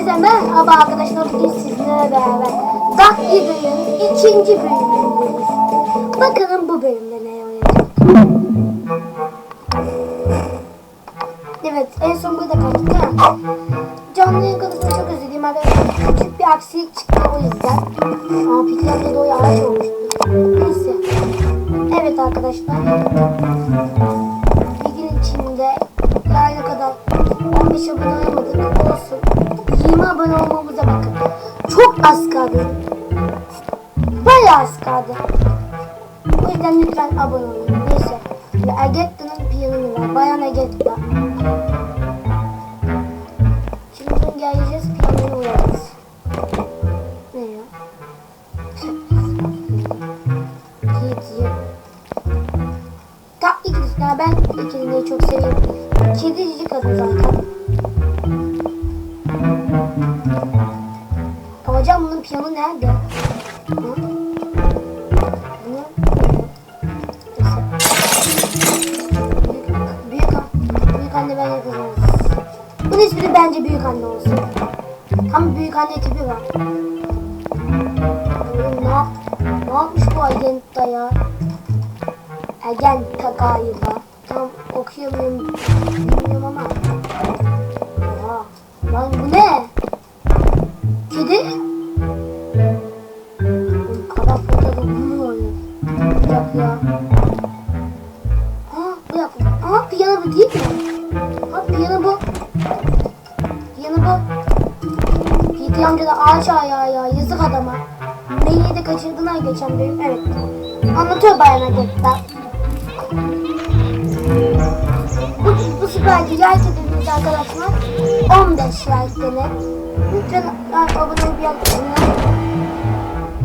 Hepinize merhaba arkadaşlar. Bugün sizinle beraber Dark Eagle'ın ikinci bölümündeyiz. Bakalım bu bölümde ne olacak. Evet en son burada kaldık ha. Canlı yayın çok özledim arkadaşlar. Küçük bir aksilik çıktı o yüzden. Ama Pikler'de de o ağaç olmuştu. Neyse. Evet arkadaşlar. Bir gün içinde yarına kadar 15 abone olamadık. Olsun. 20 abone olmamıza bakın. Çok az kaldı. Bayağı az kaldı. O yüzden lütfen abone olun. Neyse. Ve Agetta'nın piyanını var. Bayan Agetta. Şimdi geleceğiz. Piyanoya uğrayacağız. Ne ya? Gidiyor. Ta ikisi ya ben ikiliyi çok seviyorum. Kedicici kadın zaten. Hocam bunun piyano nerede? Hı? Bunun de bence büyük anne olsun. Tam büyük anne tipi var. Ne, ne yapmış bu agenta ya? Agenta galiba. Tam okuyamıyorum bilmiyorum ama. Oha. Lan bu ne? Oynuyor. Bir dakika ya. Aa bir dakika. Aa piyano bu değil mi? Aa piyano bu. Piyano bu. Piyano amca da ağaç ayağı ya. Yazık adama. Beni de kaçırdılar geçen bölüm. Evet. Anlatıyor Bayan Agetta. Bu, bu süperdi. Like ediniz arkadaşlar. 15 like dene. Lütfen abone olup yapmayın.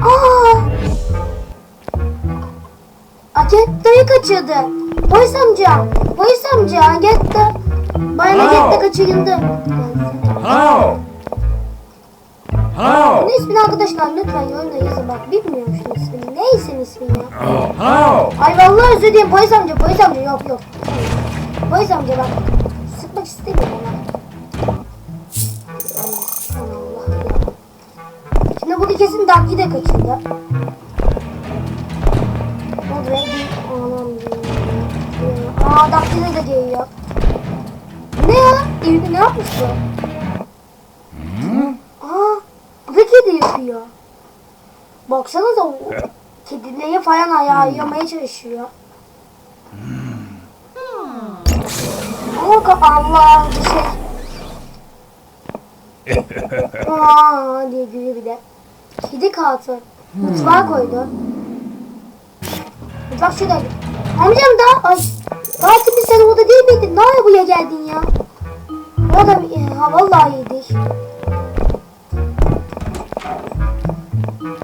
Aa! Agetta'yı kaçırdı. Polis amca. Polis amca. Agetta. Bayan Aa! Agetta kaçırıldı. Hello? Hello? Bunun ismini arkadaşlar lütfen yorumda yazın. Bak bilmiyorum şu ismini. Ne isim ismi ya? Oh, hello? Ay vallahi özür dilerim polis amca polis amca yok yok. Polis amca bak sıkmak istemiyorum ya. Şimdi bunu kesin Daki de kaçırdı. Anam Aa Daki de geliyor. Bu ne ya? Evde ne yapmış bu? Aa bu da kedi yapıyor. Baksanıza o kedileri falan ayağı yamaya çalışıyor. Ama Allah bir şey. Aa diye gülüyor bir de. Kedi kağıtı. Mutfağa koydu. Mutfak şuradaydı. Amcam da ay. Fatih biz sen orada değil miydin? Ne ara buraya geldin ya? O da bir- ha vallahi iyiydi.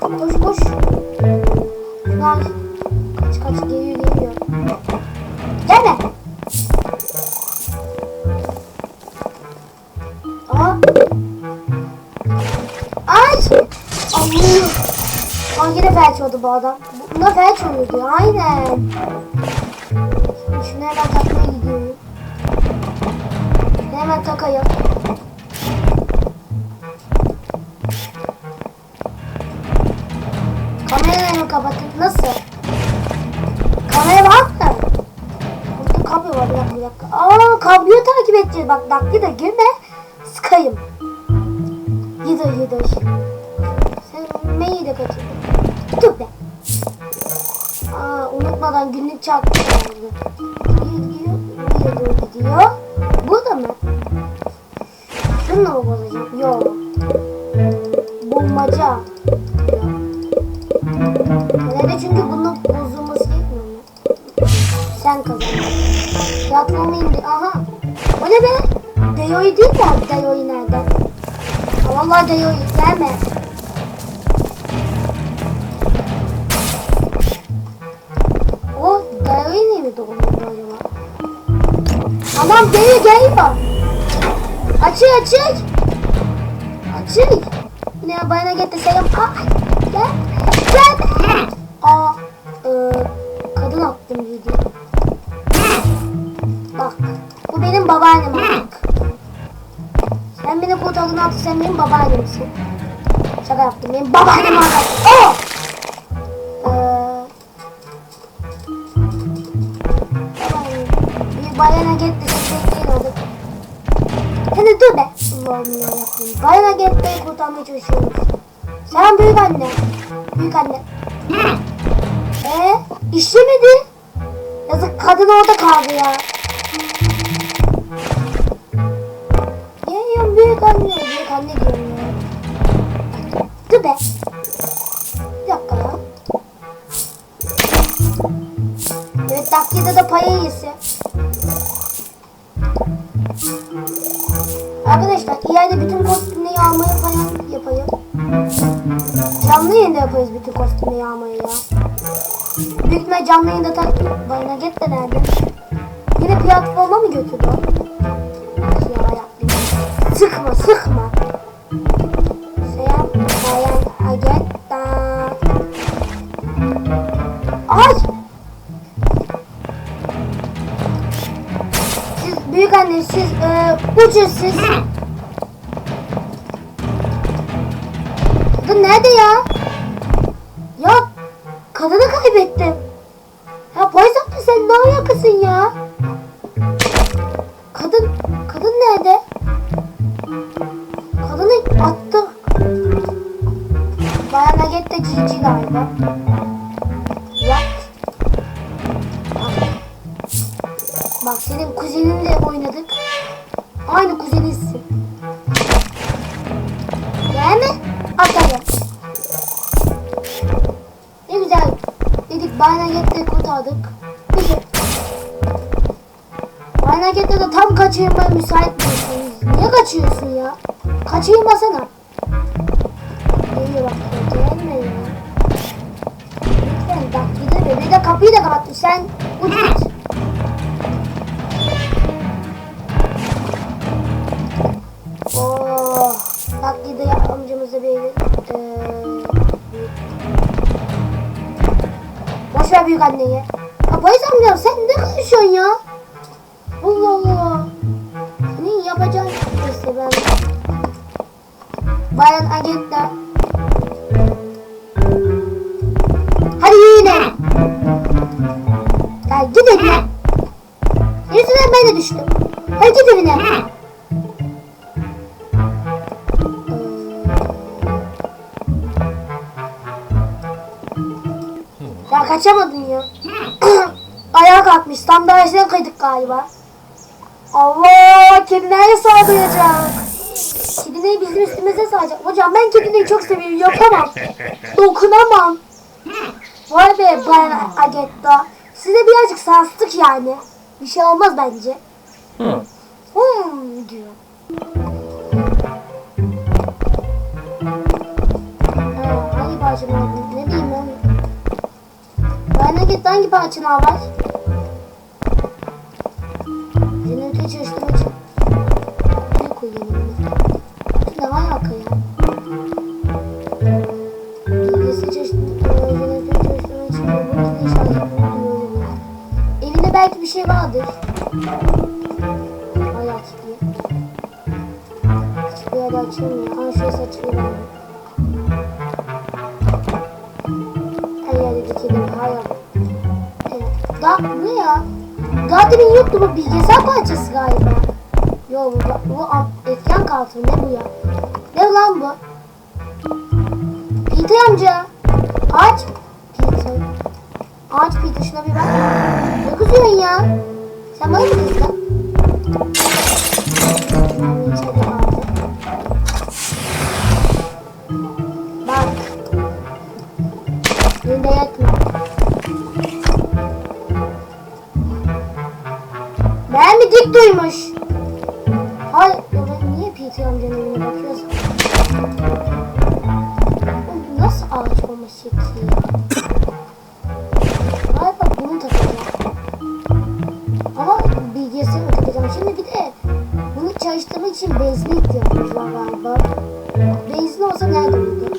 Koş koş. Bu adam. Bunda felç oluyordu. Aynen. Şimdi hemen takmaya gidiyorum. Şunu hemen takayım. Kamerayı mı kapatın? Nasıl? Kamera var mı? Burada kablo var bir dakika bir dakika. Aa kabloyu takip edeceğiz. Bak dakika da girme. Sıkayım. Gidiyor gidiyor. Sen neyi de kaçırdın? Dur be. Aa unutmadan günlük çarptı. Gidiyor gidiyor. Gidiyor gidiyor. Burada mı? Şununla mı bozacağım? Yok. Bulmaca. Herhalde çünkü bunun bozulması gerekmiyor mu? Sen kazandın. Platformu indi. Aha. O ne be? Deyo'yu değil mi? Deyo'yu nerede? Vallahi Deyo'yu gelme. Tamam Deyo geliyor. Açık açık. Açık. Yine bana getirseyim. Aa, gel. Gel. Aa, e, kadın attım video. Bak, bu benim babaannem artık. Sen beni kurtar. sorduğun altı sen benim babaannemsin. Şaka yaptım. Benim babaannem Hani dur be. Allah'ım yarabbim. Bayana gitti. Kurtarmaya çalışıyormuş. Sen büyük anne. Büyük anne. Ee, işlemedi. Yazık kadın orada kaldı ya. Geliyorum büyük anne. Büyük anne diyorum ya. Dur be. Bir dakika ya. Evet dakikada da paya yesi. Arkadaşlar ileride bütün kostümleri almayı falan yapayım. Canlı yayında yaparız bütün kostümleri yağmayı ya. Büyük ihtimal canlı yayında tak... Bayına get de nerede? Yine platforma mı götürdü? Ya. Sıkma sıkma. Siz. Kadın nerede ya? Ya kadını kaybettim. Ya amca sen ne alakasın ya? Dedik Baynaget'te kurtardık. Baynaget'te de tam kaçırmaya müsait değilsiniz. Niye kaçıyorsun ya? Kaçırmasana. Geliyor bak. Gelme ya. Lütfen bak gideme. Bir de kapıyı da kapattın. Sen uç Büyük anneyi. Ya amcam sen ne konuşuyorsun ya? Allah Allah. Senin yapacağın neyse ben. Bayan agentler. Hadi yine. Ya git evine. Yüzünden ben de düştüm. Hadi git evine. Kaçamadın ya. Ayağa kalkmış. Sandalyesinden kaydık galiba. Allah! Kedilerle saldıracak. Kedineyi bizim üstümüze salacak. Hocam ben kedineyi çok seviyorum. Yapamam. Dokunamam. Vay be Bayan Agetta. Size birazcık sarstık yani. Bir şey olmaz bence. Hmm. Hmm diyor. Ha, hangi parçanı aldın? Ne bileyim ben. Bayan Agetta hangi parçanı var? Etmeyi duyuyorum. Elinde belki bir şey vardır. Hala açıklıyor. Hiçbir yerde açılmıyor. Ama şurası açılıyor. Her yerde dikelim. Ne ya? Demin yoktu bu bilgisayar parçası galiba. Yo bu, bu etken kartı ne bu ya? Ne lan bu? Peter amca. Aç. Peter. Aç Peter şuna bir bak. Ne kızıyorsun ya? Sen bana mı kızdın? çalıştığım için bezli ihtiyacımız var galiba. Bezli olsa nerede bulduk?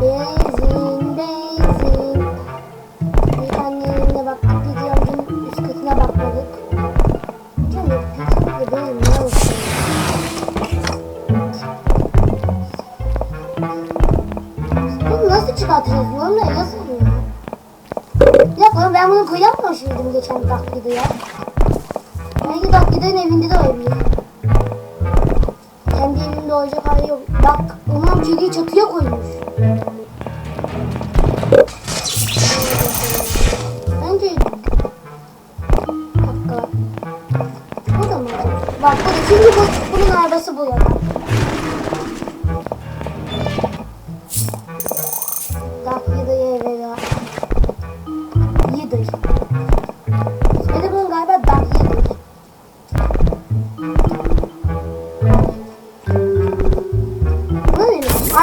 Bezin, bezin. Bir annelerine baktık, ne olsun. Bunu nasıl çıkartacağız? Bunu nasıl geçen taklidi ya. Belki taklidin evinde de olabilir. Kendi evinde olacak hali yok. Bak onun kediyi çatıya koymuş.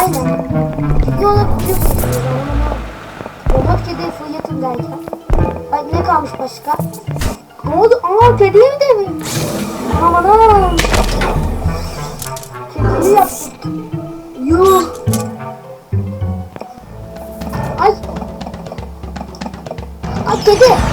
Aynen. Yola Robot kedi fırlatın derken. Ay ne kalmış başka? Ne oldu? Aa kediyi mi demiş? Aman aman. Kediyi yaptık. Yuh. Ay. Ay kedi.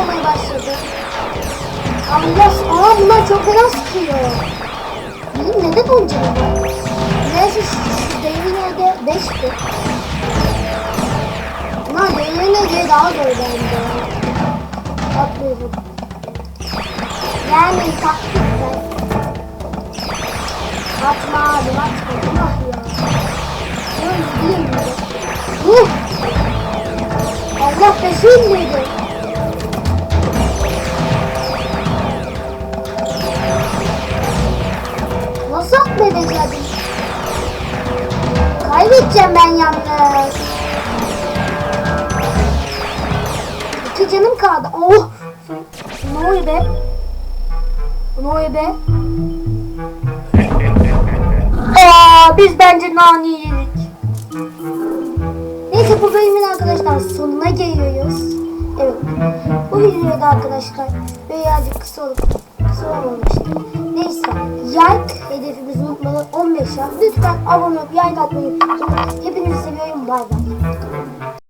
Olmaya başladı. Allah, aa bunlar çok fena sıkıyor. Benim neden bunca var? Neyse deyimin evde beşti. Bunlar deyimin evde daha zor bence. Atlıyorum. Yani taktikler. Atma abi atma. Ah ya. Gideyim mi? Uh! Allah peşin Kaybedeceğim ben yalnız. İki canım kaldı. Oh! Ne oluyor be? Ne oluyor be? Aa, biz bence nane yedik. Neyse bu bölümün arkadaşlar sonuna geliyoruz. Evet. Bu videoda arkadaşlar birazcık kısa olup kısa olmamıştı. Neyse. Like unutmadan 15 ya. Lütfen abone olup like atmayı unutmayın. Hepinizi seviyorum. Bay bay.